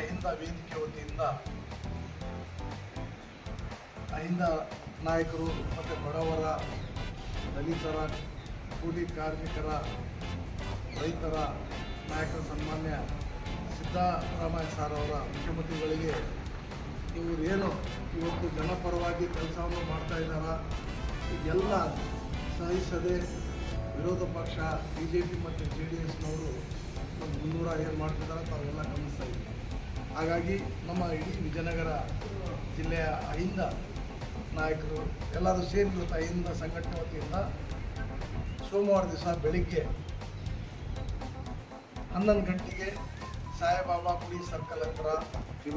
ಅಹಿಂದ ವೇದಿಕೆ ವತಿಯಿಂದ ಅಹಿಂದ ನಾಯಕರು ಮತ್ತು ಬಡವರ, ದಲಿತರ, ಕೂಲಿ ಕಾರ್ಮಿಕರ, ರೈತರ ನಾಯಕರ ಸನ್ಮಾನ್ಯ ಸಿದ್ದರಾಮಯ್ಯ ಸಾರ್ ಅವರ ಮುಖ್ಯಮಂತ್ರಿಗಳಿಗೆ ಇವರೇನು ಇವತ್ತು ಜನಪರವಾಗಿ ಕೆಲಸವನ್ನು ಮಾಡ್ತಾ ಇದ್ದಾರ? ಎಲ್ಲ ಸಹಿಸದೆ ವಿರೋಧ ಪಕ್ಷ ಬಿ ಜೆ ಪಿ ಮತ್ತು ಜೆ ಡಿ ಎಸ್ನವರು ಮುನ್ನೂರ ಏನು ಮಾಡ್ತಿದ್ದಾರೆ, ತಾವೆಲ್ಲ ಗಮನಿಸ್ತಾ ಇದ್ದೀವಿ ಹಾಗಾಗಿ ನಮ್ಮ ಇಡೀ ವಿಜಯನಗರ ಜಿಲ್ಲೆಯ ಅಹಿಂದ ನಾಯಕರು ಎಲ್ಲರೂ ಸೇರಿ ಇವತ್ತು ಅಹಿಂದ ಸಂಘಟನೆ ವತಿಯಿಂದ ಸೋಮವಾರ ದಿವಸ ಬೆಳಿಗ್ಗೆ ಹನ್ನೊಂದು ಗಂಟೆಗೆ ಸಾಯಿಬಾಬಾ ಪುರಿ ಸರ್ಕಲ್ ಹತ್ರ T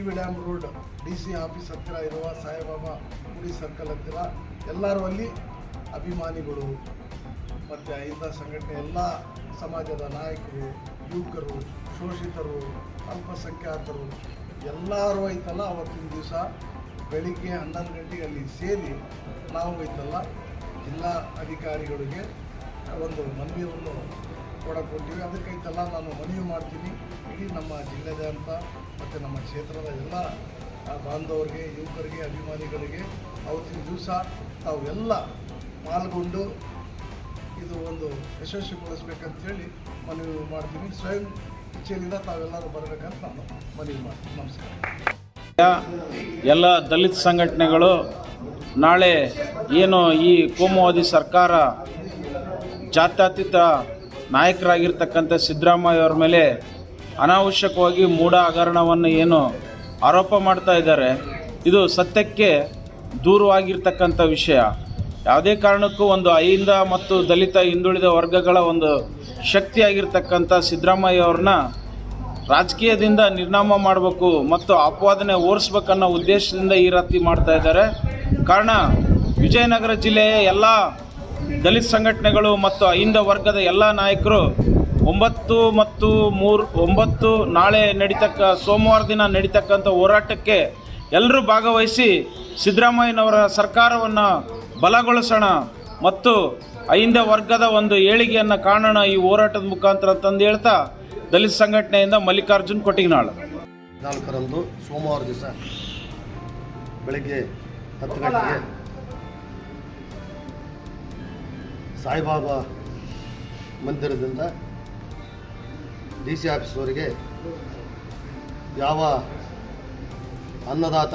V dam road D C office ಹತ್ತಿರ ಇರುವ ಸಾಯಿಬಾಬಾ ಪುರಿ ಸರ್ಕಲ್ ಹತ್ತಿರ ಎಲ್ಲರೂ ಅಲ್ಲಿ ಅಭಿಮಾನಿಗಳು ಮತ್ತು ಅಹಿಂದ ಸಂಘಟನೆ ಎಲ್ಲ ಸಮಾಜದ ನಾಯಕರು ಯುವಕರು ಶೋಷಿತರು, ಅಲ್ಪಸಂಖ್ಯಾತರು ಎಲ್ಲರೂ ಐತಲ್ಲ ಅವತ್ತಿನ ದಿವಸ ಬೆಳಿಗ್ಗೆ ಹನ್ನೊಂದು ಗಂಟೆಗೆ ಅಲ್ಲಿ ಸೇರಿ ನಾವು ಐತಲ್ಲ ಜಿಲ್ಲಾ ಅಧಿಕಾರಿಗಳಿಗೆ ಒಂದು ಮನವಿಯನ್ನು ಅದಕ್ಕೆ ಅದಕ್ಕೈತಲ್ಲ ನಾನು ಮನವಿ ಮಾಡ್ತೀನಿ. ಇಡೀ ನಮ್ಮ ಜಿಲ್ಲೆದಾದ್ಯಂತ ಮತ್ತು ನಮ್ಮ ಕ್ಷೇತ್ರದ ಎಲ್ಲ ಬಾಂಧವರಿಗೆ, ಯುವಕರಿಗೆ, ಅಭಿಮಾನಿಗಳಿಗೆ ಅವತ್ತಿನ ದಿವಸ ತಾವೆಲ್ಲ ಪಾಲ್ಗೊಂಡು ಇದು ಒಂದು ಯಶಸ್ವಿಗೊಳಿಸ್ಬೇಕಂತೇಳಿ ಮನವಿ ಮಾಡ್ತೀನಿ. ಸ್ವಯಂ ಇಚ್ಛೆಯಿಂದ ತಾವೆಲ್ಲರೂ ಬರಬೇಕಂತ ನಾನು ಮನವಿ ನಮಸ್ಕಾರ. ಎಲ್ಲ ದಲಿತ ಸಂಘಟನೆಗಳು ನಾಳೆ ಏನು ಈ ಕೋಮುವಾದಿ ಸರ್ಕಾರ ಜಾತ್ಯತೀತ ನಾಯಕರಾಗಿರ್ತಕ್ಕಂಥ ಸಿದ್ದರಾಮಯ್ಯ ಅವರ ಮೇಲೆ ಅನಾವಶ್ಯಕವಾಗಿ ಮೂಢ ಹಗರಣವನ್ನು ಏನು ಆರೋಪ ಮಾಡ್ತಾ ಇದ್ದಾರೆ, ಇದು ಸತ್ಯಕ್ಕೆ ದೂರವಾಗಿರ್ತಕ್ಕಂಥ ವಿಷಯ. ಯಾವುದೇ ಕಾರಣಕ್ಕೂ ಒಂದು ಅಹಿಂದ ಮತ್ತು ದಲಿತ ಹಿಂದುಳಿದ ವರ್ಗಗಳ ಒಂದು ಶಕ್ತಿಯಾಗಿರ್ತಕ್ಕಂಥ ಸಿದ್ದರಾಮಯ್ಯ ಅವ್ರನ್ನ ರಾಜಕೀಯದಿಂದ ನಿರ್ನಾಮ ಮಾಡಬೇಕು ಮತ್ತು ಅಪವಾದನೆ ಓರಿಸ್ಬೇಕನ್ನೋ ಉದ್ದೇಶದಿಂದ ಈ ರೀತಿ ಮಾಡ್ತಾ ಇದ್ದಾರೆ. ಕಾರಣ, ವಿಜಯನಗರ ಜಿಲ್ಲೆಯ ಎಲ್ಲ ದಲಿತ ಸಂಘಟನೆಗಳು ಮತ್ತು ಅಹಿಂದ ವರ್ಗದ ಎಲ್ಲ ನಾಯಕರು ಒಂಬತ್ತು ಮತ್ತು ಮೂರು, ಒಂಬತ್ತು ನಾಳೆ ನಡೀತಕ್ಕ, ಸೋಮವಾರ ದಿನ ನಡೀತಕ್ಕಂಥ ಹೋರಾಟಕ್ಕೆ ಎಲ್ಲರೂ ಭಾಗವಹಿಸಿ ಸಿದ್ದರಾಮಯ್ಯನವರ ಸರ್ಕಾರವನ್ನು ಬಲಗೊಳಿಸೋಣ. ಮತ್ತು ಅಹಿಂದ ವರ್ಗದ ಒಂದು ಏಳಿಗೆಯನ್ನು ಕಾಣೋಣ ಈ ಹೋರಾಟದ ಮುಖಾಂತರ ಅಂತಂದು ಹೇಳ್ತಾ ದಲಿತ ಸಂಘಟನೆಯಿಂದ ಮಲ್ಲಿಕಾರ್ಜುನ್ ಕೊಟ್ಟಿಗನಾಳು ನಾಲ್ಕರಂದು ಸೋಮವಾರ ದಿವಸ ಬೆಳಗ್ಗೆ ಹತ್ತು ಗಂಟೆಗೆ ಸಾಯಿಬಾಬಾ ಮಂದಿರದಿಂದ ಡಿ ಸಿ ಆಫೀಸ್ವರೆಗೆ ಯಾವ ಅನ್ನದಾತ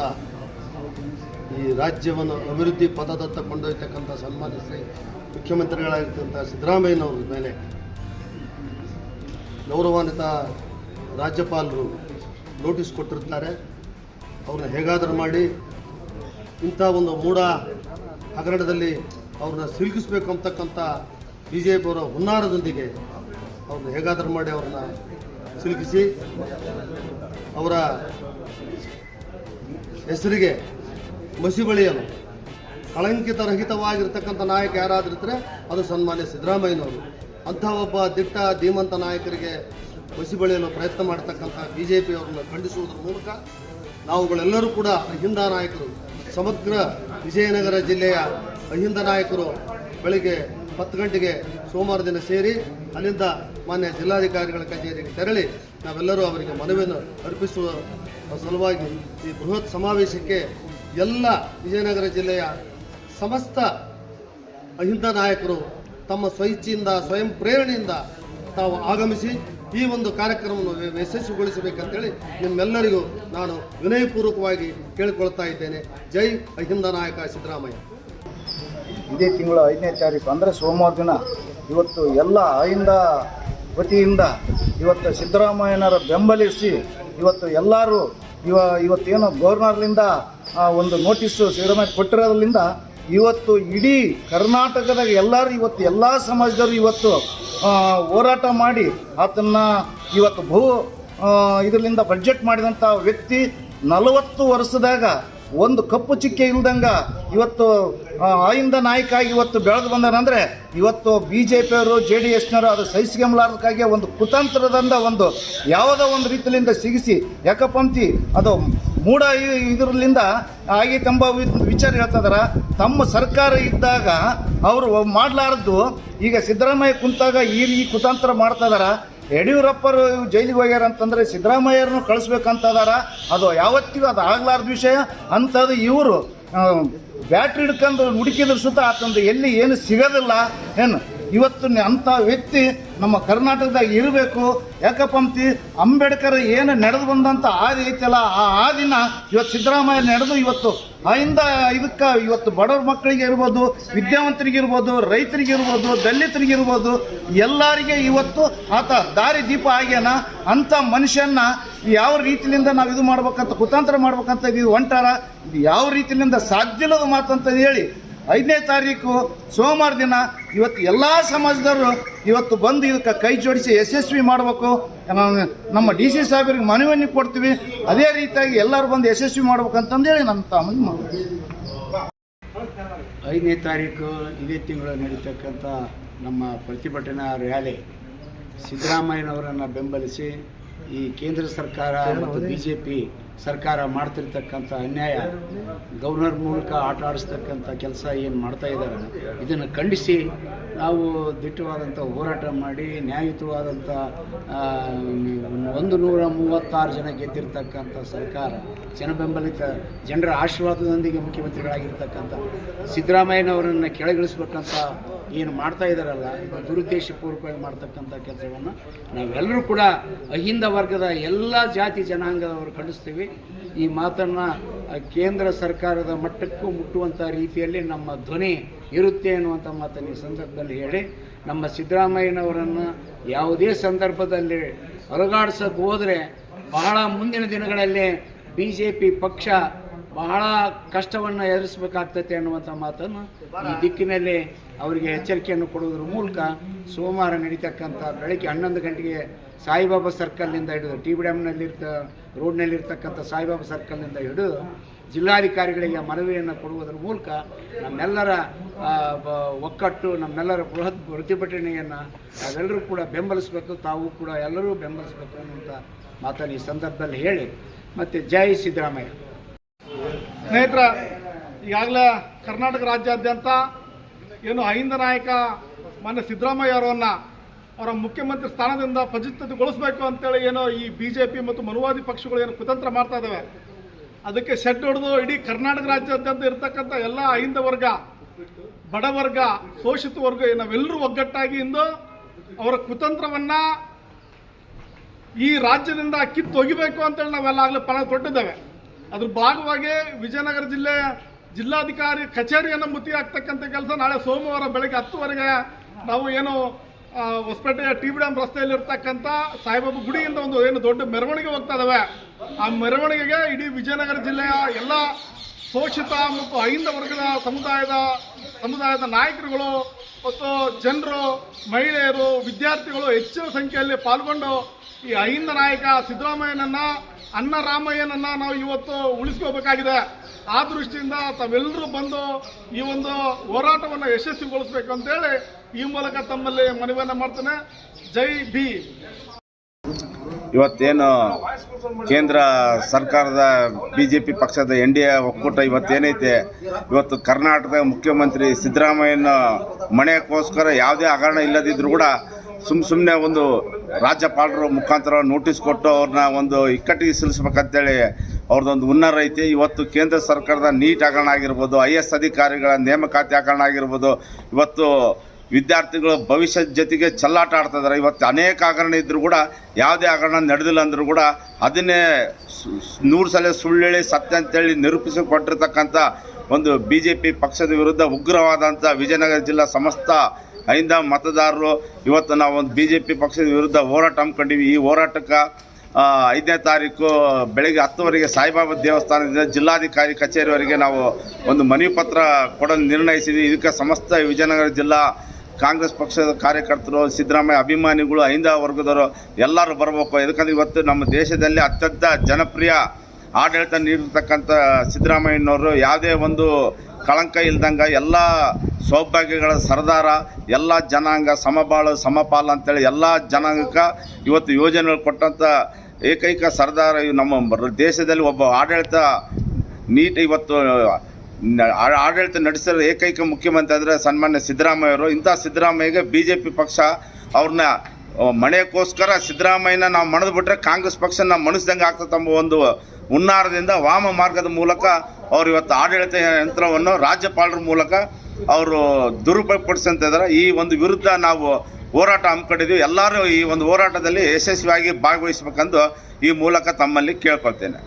ಈ ರಾಜ್ಯವನ್ನು ಅಭಿವೃದ್ಧಿ ಪದದತ್ತ ಕೊಂಡೊಯ್ತಕ್ಕಂಥ ಸನ್ಮಾನ್ಯ ಶ್ರೀ ಮುಖ್ಯಮಂತ್ರಿಗಳಾಗಿರ್ತಕ್ಕಂಥ ಸಿದ್ದರಾಮಯ್ಯನವ್ರ ಮೇಲೆ ಗೌರವಾನ್ವಿತ ರಾಜ್ಯಪಾಲರು ನೋಟಿಸ್ ಕೊಟ್ಟಿರ್ತಾರೆ. ಅವ್ರನ್ನ ಹೇಗಾದರೂ ಮಾಡಿ ಇಂಥ ಒಂದು ಮೂಢ ಹಗರಣದಲ್ಲಿ ಅವ್ರನ್ನ ಸಿಲುಕಿಸ್ಬೇಕು ಅಂತಕ್ಕಂಥ ಬಿ ಜೆ ಪಿಯವರ ಹುನ್ನಾರದೊಂದಿಗೆ ಅವ್ರನ್ನ ಹೇಗಾದರೂ ಮಾಡಿ ಅವ್ರನ್ನ ಸಿಲುಕಿಸಿ ಅವರ ಹೆಸರಿಗೆ ಮಸಿ ಬಳಿಯಲು ಕಳಂಕಿತ ರಹಿತವಾಗಿರ್ತಕ್ಕಂಥ ನಾಯಕ ಯಾರಾದ್ರಿದ್ರೆ ಅದು ಸನ್ಮಾನ್ಯ ಸಿದ್ದರಾಮಯ್ಯನವರು. ಅಂಥ ಒಬ್ಬ ದಿಟ್ಟ, ಧೀಮಂತ ನಾಯಕರಿಗೆ ಮಸಿ ಬಳಿಯಲು ಪ್ರಯತ್ನ ಮಾಡತಕ್ಕಂಥ ಬಿ ಜೆ ಪಿಯವರನ್ನು ಖಂಡಿಸುವುದರ ಮೂಲಕ ನಾವುಗಳೆಲ್ಲರೂ ಕೂಡ ಅಹಿಂದ ನಾಯಕರು. ಸಮಗ್ರ ವಿಜಯನಗರ ಜಿಲ್ಲೆಯ ಅಹಿಂದ ನಾಯಕರು ಬೆಳಿಗ್ಗೆ ಹತ್ತು ಗಂಟೆಗೆ ಸೋಮವಾರ ದಿನ ಸೇರಿ ಅಲ್ಲಿಂದ ಮಾನ್ಯ ಜಿಲ್ಲಾಧಿಕಾರಿಗಳ ಕಚೇರಿಗೆ ತೆರಳಿ ನಾವೆಲ್ಲರೂ ಅವರಿಗೆ ಮನವಿಯನ್ನು ಅರ್ಪಿಸುವ ಸಲುವಾಗಿ ಈ ಬೃಹತ್ ಸಮಾವೇಶಕ್ಕೆ ಎಲ್ಲ ವಿಜಯನಗರ ಜಿಲ್ಲೆಯ ಸಮಸ್ತ ಅಹಿಂದ ನಾಯಕರು ತಮ್ಮ ಸ್ವಇಚ್ಛೆಯಿಂದ, ಸ್ವಯಂ ಪ್ರೇರಣೆಯಿಂದ ತಾವು ಆಗಮಿಸಿ ಈ ಒಂದು ಕಾರ್ಯಕ್ರಮವನ್ನು ಯಶಸ್ವಿಗೊಳಿಸಬೇಕಂತೇಳಿ ನಿಮ್ಮೆಲ್ಲರಿಗೂ ನಾನು ವಿನಯಪೂರ್ವಕವಾಗಿ ಕೇಳಿಕೊಳ್ತಾ ಇದ್ದೇನೆ. ಜೈ ಅಹಿಂದ ನಾಯಕ ಸಿದ್ದರಾಮಯ್ಯ. ಇದೇ ತಿಂಗಳ ಐದನೇ ತಾರೀಕು, ಅಂದರೆ ಸೋಮವಾರ ದಿನ ಇವತ್ತು ಎಲ್ಲ ಅಹಿಂದ ವತಿಯಿಂದ ಇವತ್ತು ಸಿದ್ದರಾಮಯ್ಯನರ ಬೆಂಬಲಿಸಿ ಇವತ್ತು ಎಲ್ಲರೂ ಇವ ಇವತ್ತೇನು ಗವರ್ನರ್ಲಿಂದ ಆ, ಒಂದು ನೋಟಿಸ್ಸು ಸಿದ್ದರಾಮಯ್ಯ ಕೊಟ್ಟಿರೋದ್ರಿಂದ ಇವತ್ತು ಇಡೀ ಕರ್ನಾಟಕದಾಗ ಎಲ್ಲರೂ ಇವತ್ತು ಎಲ್ಲ ಸಮಾಜದವರು ಇವತ್ತು ಹೋರಾಟ ಮಾಡಿ ಆತನ್ನು ಇವತ್ತು ಬಹು ಇದರಿಂದ ಬಜೆಟ್ ಮಾಡಿದಂಥ ವ್ಯಕ್ತಿ ನಲವತ್ತು ವರ್ಷದಾಗ ಒಂದು ಕಪ್ಪು ಚಿಕ್ಕೆ ಇಲ್ದಂಗ ಇವತ್ತು ಆಯಿಂದ ನಾಯಕ ಆಗಿ ಇವತ್ತು ಬೆಳೆದು ಬಂದಾರಂದ್ರೆ ಇವತ್ತು ಬಿ ಜೆ ಪಿಯವರು ಜೆ ಡಿ ಎಸ್ನವರು ಅದು ಸಹಿಸಿಕೊಂಬಲಾರ್ದಕ್ಕಾಗಿ ಒಂದು ಕುತಂತ್ರದಿಂದ ಒಂದು ಯಾವುದೋ ಒಂದು ರೀತಿಯಿಂದ ಸಿಗಿಸಿ ಯಾಕಪ್ಪಂತಿ ಅದು ಮೂಢ ಇದರಲ್ಲಿಂದ ಆಗಿ ತಂಬ ವಿಚಾರ ಹೇಳ್ತಿದಾರ ತಮ್ಮ ಸರ್ಕಾರ ಇದ್ದಾಗ ಅವರು ಮಾಡಲಾರದ್ದು, ಈಗ ಸಿದ್ದರಾಮಯ್ಯ ಕುಂತಾಗ ಈ ಈ ಕುತಂತ್ರ ಮಾಡ್ತಾ ಯಡಿಯೂರಪ್ಪರು ಜೈಲಿಗೆ ಹೋಗ್ಯಾರ ಅಂತಂದ್ರೆ ಸಿದ್ದರಾಮಯ್ಯರನ್ನು ಕಳಿಸ್ಬೇಕಂತ ಅದಾರ ಅದು ಯಾವತ್ತಿಗೂ ಅದು ಆಗ್ಲಾರ್ದ ವಿಷಯ. ಅಂಥದ್ದು ಇವರು ಬ್ಯಾಟ್ರಿ ಹಿಡ್ಕೊಂಡು ಹುಡುಕಿದ್ರು ಸುತ್ತ ಆತಂದು ಎಲ್ಲಿ ಏನು ಸಿಗೋದಿಲ್ಲ. ಏನು ಇವತ್ತು ಅಂಥ ವ್ಯಕ್ತಿ ನಮ್ಮ ಕರ್ನಾಟಕದಾಗ ಇರಬೇಕು. ಯಾಕಪ್ಪ ಅಂತಿ ಅಂಬೇಡ್ಕರ್ ಏನು ನಡೆದು ಬಂದಂಥ ಹಾದಿ ಐತಲ್ಲ ಆ ಹಾದಿನ ಇವತ್ತು ಸಿದ್ದರಾಮಯ್ಯ ನಡೆದು ಇವತ್ತು ಆಯಿಂದ ಇದಕ್ಕೆ ಇವತ್ತು ಬಡವ್ರ ಮಕ್ಕಳಿಗೆ ಇರ್ಬೋದು ವಿದ್ಯಾವಂತರಿಗಿರ್ಬೋದು ರೈತರಿಗಿರ್ಬೋದು ದಲಿತರಿಗಿರ್ಬೋದು ಎಲ್ಲರಿಗೆ ಇವತ್ತು ಆತ ದಾರಿ ದೀಪ ಆಗ್ಯಾನ. ಅಂಥ ಮನುಷ್ಯನ ಯಾವ ರೀತಿಯಿಂದ ನಾವು ಇದು ಮಾಡ್ಬೇಕಂತ, ಕುತಾಂತರ ಮಾಡ್ಬೇಕಂತ ಇದು ಹೊಂಟಾರ ಇದು ಯಾವ ರೀತಿಯಿಂದ ಸಾಧ್ಯ ಇಲ್ಲದ ಮಾತಂತ ಹೇಳಿ ಐದನೇ ತಾರೀಕು ಸೋಮವಾರ ದಿನ ಇವತ್ತು ಎಲ್ಲ ಸಮಾಜದವರು ಇವತ್ತು ಬಂದು ಇದಕ್ಕೆ ಕೈ ಜೋಡಿಸಿ ಯಶಸ್ವಿ ಮಾಡಬೇಕು. ನಮ್ಮ ಡಿ ಸಿ ಸಾಹೇಬರಿಗೆ ಮನವಿಯನ್ನು ಕೊಡ್ತೀವಿ. ಅದೇ ರೀತಿಯಾಗಿ ಎಲ್ಲರೂ ಬಂದು ಯಶಸ್ವಿ ಮಾಡ್ಬೇಕಂತಂದೇಳಿ ನಮ್ಮ ಮಾಡ್ತೀವಿ ಐದನೇ ತಾರೀಕು ಇದೇ ತಿಂಗಳು ನಡೀತಕ್ಕಂಥ ನಮ್ಮ ಪ್ರತಿಭಟನಾ ರ್ಯಾಲಿ ಸಿದ್ದರಾಮಯ್ಯನವರನ್ನು ಬೆಂಬಲಿಸಿ ಈ ಕೇಂದ್ರ ಸರ್ಕಾರ ಮತ್ತು ಬಿ ಜೆ ಪಿ ಸರ್ಕಾರ ಮಾಡ್ತಿರ್ತಕ್ಕಂಥ ಅನ್ಯಾಯ ಗವರ್ನರ್ ಮೂಲಕ ಆಟ ಆಡಿಸ್ತಕ್ಕಂಥ ಕೆಲಸ ಏನು ಮಾಡ್ತಾ ಇದ್ದಾರೆ ಇದನ್ನು ಖಂಡಿಸಿ ನಾವು ದಿಟ್ಟವಾದಂಥ ಹೋರಾಟ ಮಾಡಿ ನ್ಯಾಯಯುತವಾದಂಥ ಒಂದು ನೂರ ಮೂವತ್ತಾರು ಜನ ಗೆದ್ದಿರ್ತಕ್ಕಂಥ ಸರ್ಕಾರ ಜನಬೆಂಬಲಿತ ಜನರ ಆಶೀರ್ವಾದದೊಂದಿಗೆ ಮುಖ್ಯಮಂತ್ರಿಗಳಾಗಿರ್ತಕ್ಕಂಥ ಸಿದ್ದರಾಮಯ್ಯನವರನ್ನು ಕೆಳಗಿಳಿಸ್ಬೇಕಂತ ಏನು ಮಾಡ್ತಾ ಇದ್ದಾರಲ್ಲ ಇದು ದುರುದ್ದೇಶಪೂರ್ವಕವಾಗಿ ಮಾಡ್ತಕ್ಕಂಥ ಕೆಲಸವನ್ನು ನಾವೆಲ್ಲರೂ ಕೂಡ ಅಹಿಂದ ವರ್ಗದ ಎಲ್ಲ ಜಾತಿ ಜನಾಂಗದವರು ಖಂಡಿಸ್ತೀವಿ. ಈ ಮಾತನ್ನು ಕೇಂದ್ರ ಸರ್ಕಾರದ ಮಟ್ಟಕ್ಕೂ ಮುಟ್ಟುವಂಥ ರೀತಿಯಲ್ಲಿ ನಮ್ಮ ಧ್ವನಿ ಇರುತ್ತೆ ಅನ್ನುವಂಥ ಮಾತನ್ನು ಈ ಸಂದರ್ಭದಲ್ಲಿ ಹೇಳಿ, ನಮ್ಮ ಸಿದ್ದರಾಮಯ್ಯನವರನ್ನು ಯಾವುದೇ ಸಂದರ್ಭದಲ್ಲಿ ಹೊರಗಾಡಿಸೋಕೆ ಹೋದರೆ ಬಹಳ ಮುಂದಿನ ದಿನಗಳಲ್ಲಿ ಬಿ ಜೆ ಪಿ ಪಕ್ಷ ಬಹಳ ಕಷ್ಟವನ್ನು ಎದುರಿಸಬೇಕಾಗ್ತೈತೆ ಅನ್ನುವಂಥ ಮಾತನ್ನು ಈ ದಿಕ್ಕಿನಲ್ಲಿ ಅವರಿಗೆ ಎಚ್ಚರಿಕೆಯನ್ನು ಕೊಡುವುದರ ಮೂಲಕ ಸೋಮವಾರ ನಡೀತಕ್ಕಂಥ ಬೆಳಗ್ಗೆ ಹನ್ನೊಂದು ಗಂಟೆಗೆ ಸಾಯಿಬಾಬಾ ಸರ್ಕಲ್ನಿಂದ ಹಿಡಿದು ಟಿ ಬಿ ಡ್ಯಾಮ್ನಲ್ಲಿರ್ತ ರೋಡ್ನಲ್ಲಿರ್ತಕ್ಕಂಥ ಸಾಯಿಬಾಬಾ ಸರ್ಕಲ್ನಿಂದ ಹಿಡಿದು ಜಿಲ್ಲಾಧಿಕಾರಿಗಳಿಗೆ ಮನವಿಯನ್ನು ಕೊಡುವುದರ ಮೂಲಕ ನಮ್ಮೆಲ್ಲರ ಒಕ್ಕಟ್ಟು, ನಮ್ಮೆಲ್ಲರ ಬೃಹತ್ ಪ್ರತಿಭಟನೆಯನ್ನು ಅವೆಲ್ಲರೂ ಕೂಡ ಬೆಂಬಲಿಸಬೇಕು, ತಾವು ಕೂಡ ಎಲ್ಲರೂ ಬೆಂಬಲಿಸಬೇಕು ಅನ್ನುವಂಥ ಮಾತನ್ನು ಈ ಸಂದರ್ಭದಲ್ಲಿ ಹೇಳಿ. ಮತ್ತು ಜೈ ಸಿದ್ದರಾಮಯ್ಯ. ಸ್ನೇಹಿತರ, ಈಗಾಗಲೇ ಕರ್ನಾಟಕ ರಾಜ್ಯಾದ್ಯಂತ ಏನು ಅಹಿಂದ ನಾಯಕ ಮಾನ್ಯ ಸಿದ್ದರಾಮಯ್ಯ ಅವರನ್ನು ಅವರ ಮುಖ್ಯಮಂತ್ರಿ ಸ್ಥಾನದಿಂದ ಫಜಿತಗೊಳಿಸಬೇಕು ಅಂತೇಳಿ ಏನೋ ಈ ಬಿ ಜೆ ಪಿ ಮತ್ತು ಮನುವಾದಿ ಪಕ್ಷಗಳು ಏನು ಕುತಂತ್ರ ಮಾಡ್ತಾ ಇದ್ದಾವೆ ಅದಕ್ಕೆ ಶೆಡ್ ಹೊಡೆದು ಇಡೀ ಕರ್ನಾಟಕ ರಾಜ್ಯಾದ್ಯಂತ ಇರತಕ್ಕಂಥ ಎಲ್ಲ ಅಹಿಂದ ವರ್ಗ ಬಡವರ್ಗ ಶೋಷಿತ ವರ್ಗ ನಾವೆಲ್ಲರೂ ಒಗ್ಗಟ್ಟಾಗಿ ಇಂದು ಅವರ ಕುತಂತ್ರವನ್ನು ಈ ರಾಜ್ಯದಿಂದ ಕಿತ್ತೊಗಿಬೇಕು ಅಂತೇಳಿ ನಾವೆಲ್ಲ ಆಗಲೇ ಪಣ ತೊಟ್ಟಿದ್ದೇವೆ. ಅದ್ರ ಭಾಗವಾಗಿ ವಿಜಯನಗರ ಜಿಲ್ಲೆ ಜಿಲ್ಲಾಧಿಕಾರಿ ಕಚೇರಿಯನ್ನು ಮುತ್ತಿ ಹಾಕ್ತಕ್ಕಂಥ ಕೆಲಸ ನಾಳೆ ಸೋಮವಾರ ಬೆಳಗ್ಗೆ ಹತ್ತುವರೆಗೆ ನಾವು ಏನು ಹೊಸಪೇಟೆಯ ಟಿ ಬಿ ಡ್ಯಾಮ್ ರಸ್ತೆಯಲ್ಲಿ ಸಾಯಿಬಾಬು ಗುಡಿಯಿಂದ ಒಂದು ಏನು ದೊಡ್ಡ ಮೆರವಣಿಗೆ ಹೋಗ್ತಾ ಇದಾವೆ. ಆ ಮೆರವಣಿಗೆಗೆ ಇಡೀ ವಿಜಯನಗರ ಜಿಲ್ಲೆಯ ಎಲ್ಲ ಶೋಷಿತ ಮತ್ತು ಅಹಿಂದ ವರ್ಗದ ಸಮುದಾಯದ ಸಮುದಾಯದ ನಾಯಕರುಗಳು ಮತ್ತು ಜನರು, ಮಹಿಳೆಯರು, ವಿದ್ಯಾರ್ಥಿಗಳು ಹೆಚ್ಚಿನ ಸಂಖ್ಯೆಯಲ್ಲಿ ಪಾಲ್ಗೊಂಡು ಈ ಅಹಿಂದ ನಾಯಕ ಸಿದ್ದರಾಮಯ್ಯನನ್ನ, ಅನ್ನ ರಾಮಯ್ಯನನ್ನ ನಾವು ಇವತ್ತು ಉಳಿಸ್ಕೋಬೇಕಾಗಿದೆ. ಆ ದೃಷ್ಟಿಯಿಂದ ತಾವೆಲ್ಲರೂ ಬಂದು ಈ ಒಂದು ಹೋರಾಟವನ್ನು ಯಶಸ್ವಿಗೊಳಿಸಬೇಕು ಅಂತೇಳಿ ಈ ಮೂಲಕ ತಮ್ಮಲ್ಲಿ ಮನವಿಯನ್ನು ಮಾಡ್ತೇನೆ. ಜೈ ಬಿ ಇವತ್ತೇನು ಕೇಂದ್ರ ಸರ್ಕಾರದ ಬಿ ಜೆ ಪಿ ಪಕ್ಷದ ಎನ್ ಡಿ ಎ ಒಕ್ಕೂಟ ಇವತ್ತೇನೈತೆ? ಇವತ್ತು ಕರ್ನಾಟಕದ ಮುಖ್ಯಮಂತ್ರಿ ಸಿದ್ದರಾಮಯ್ಯನ ಮನೆಗೋಸ್ಕರ ಯಾವುದೇ ಹಗರಣ ಇಲ್ಲದಿದ್ದರೂ ಕೂಡ ಸುಮ್ಮ ಸುಮ್ಮನೆ ಒಂದು ರಾಜ್ಯಪಾಲರ ಮುಖಾಂತರ ನೋಟಿಸ್ ಕೊಟ್ಟು ಅವ್ರನ್ನ ಒಂದು ಇಕ್ಕಟ್ಟಿಗೆ ಸಿಲಿಸ್ಬೇಕಂತೇಳಿ ಅವ್ರದ್ದೊಂದು ಹುನ್ನರ ಐತಿ. ಇವತ್ತು ಕೇಂದ್ರ ಸರ್ಕಾರದ ನೀಟ್ ಹಗರಣ ಆಗಿರ್ಬೋದು, ಐ ಅಧಿಕಾರಿಗಳ ನೇಮಕಾತಿ ಹಗರಣ ಆಗಿರ್ಬೋದು, ಇವತ್ತು ವಿದ್ಯಾರ್ಥಿಗಳು ಭವಿಷ್ಯದ ಜೊತೆಗೆ ಚಲ್ಲಾಟ ಆಡ್ತಾ ಇದ್ದಾರೆ ಇವತ್ತು ಅನೇಕ ಹಗರಣ ಇದ್ದರೂ ಕೂಡ ಯಾವುದೇ ಹಗರಣ ನಡೆದಿಲ್ಲ ಅಂದರೂ ಕೂಡ ಅದನ್ನೇ ನೂರು ಸಲ ಸುಳ್ಳು ಹೇಳಿ ಸತ್ಯ ಅಂತೇಳಿ ನಿರೂಪಿಸಿಕೊಟ್ಟಿರ್ತಕ್ಕಂಥ ಒಂದು ಬಿ ಜೆ ಪಿ ಪಕ್ಷದ ವಿರುದ್ಧ ಉಗ್ರವಾದಂಥ ವಿಜಯನಗರ ಜಿಲ್ಲಾ ಸಮಸ್ತ ಐಂದ ಮತದಾರರು ಇವತ್ತು ನಾವು ಒಂದು ಬಿ ಜೆ ಪಿ ಪಕ್ಷದ ವಿರುದ್ಧ ಹೋರಾಟ ಹಮ್ಮಿಕೊಂಡಿವಿ. ಈ ಹೋರಾಟಕ್ಕೆ ಐದನೇ ತಾರೀಕು ಬೆಳಗ್ಗೆ ಹತ್ತುವರೆಗೆ ಸಾಯಿಬಾಬಾ ದೇವಸ್ಥಾನದಿಂದ ಜಿಲ್ಲಾಧಿಕಾರಿ ಕಚೇರಿವರೆಗೆ ನಾವು ಒಂದು ಮನವಿ ಪತ್ರ ಕೊಡಲು ನಿರ್ಣಯಿಸಿದ್ವಿ. ಇದಕ್ಕೆ ಸಮಸ್ತ ವಿಜಯನಗರ ಜಿಲ್ಲಾ ಕಾಂಗ್ರೆಸ್ ಪಕ್ಷದ ಕಾರ್ಯಕರ್ತರು, ಸಿದ್ದರಾಮಯ್ಯ ಅಭಿಮಾನಿಗಳು, ಐಂದ ವರ್ಗದವರು ಎಲ್ಲರೂ ಬರಬೇಕು. ಯಾಕಂದ್ರೆ ಇವತ್ತು ನಮ್ಮ ದೇಶದಲ್ಲಿ ಅತ್ಯಂತ ಜನಪ್ರಿಯ ಆಡಳಿತ ನೀಡಿರ್ತಕ್ಕಂಥ ಸಿದ್ದರಾಮಯ್ಯನವರು ಯಾವುದೇ ಒಂದು ಕಳಂಕ ಇಲ್ದಂಗೆ ಎಲ್ಲ ಸೌಭಾಗ್ಯಗಳ ಸರದಾರ, ಎಲ್ಲ ಜನಾಂಗ ಸಮಬಾಳು, ಸಮಪಾಲ ಅಂತೇಳಿ ಎಲ್ಲ ಜನಾಂಗಕ್ಕೆ ಇವತ್ತು ಯೋಜನೆಗಳು ಕೊಟ್ಟಂಥ ಏಕೈಕ ಸರ್ದಾರ ನಮ್ಮ ದೇಶದಲ್ಲಿ ಒಬ್ಬ ಆಡಳಿತ ನೀಟ್ ಇವತ್ತು ಆಡಳಿತ ನಡೆಸಿರೋ ಏಕೈಕ ಮುಖ್ಯಮಂತ್ರಿ ಅಂದರೆ ಸನ್ಮಾನ್ಯ ಸಿದ್ದರಾಮಯ್ಯ ಅವರು ಇಂಥ ಸಿದ್ದರಾಮಯ್ಯಗೆ ಬಿ ಜೆ ಪಿ ಪಕ್ಷ ಅವ್ರನ್ನ, ಮಣೆಗೋಸ್ಕರ ಸಿದ್ದರಾಮಯ್ಯನ ನಾವು ಮಣದ್ಬಿಟ್ರೆ ಕಾಂಗ್ರೆಸ್ ಪಕ್ಷ ನಾವು ಮಣಿಸ್ದಂಗೆ ಆಗ್ತದೆ ಒಂದು ಹುನ್ನಾರದಿಂದ ವಾಮ ಮಾರ್ಗದ ಮೂಲಕ ಅವರು ಇವತ್ತು ಆಡಳಿತ ಯಂತ್ರವನ್ನು ರಾಜ್ಯಪಾಲರ ಮೂಲಕ ಅವರು ದುರುಪಯೋಗಪಡಿಸ್ತಾ ಇದ್ದಾರೆ. ಈ ಒಂದು ವಿರುದ್ಧ ನಾವು ಹೋರಾಟ ಹಮ್ಮಿಕೊಂಡಿದ್ದೀವಿ. ಎಲ್ಲರೂ ಈ ಒಂದು ಹೋರಾಟದಲ್ಲಿ ಯಶಸ್ವಿಯಾಗಿ ಭಾಗವಹಿಸಬೇಕೆಂದು ಈ ಮೂಲಕ ತಮ್ಮಲ್ಲಿ ಕೇಳ್ಕೊಳ್ತೇನೆ.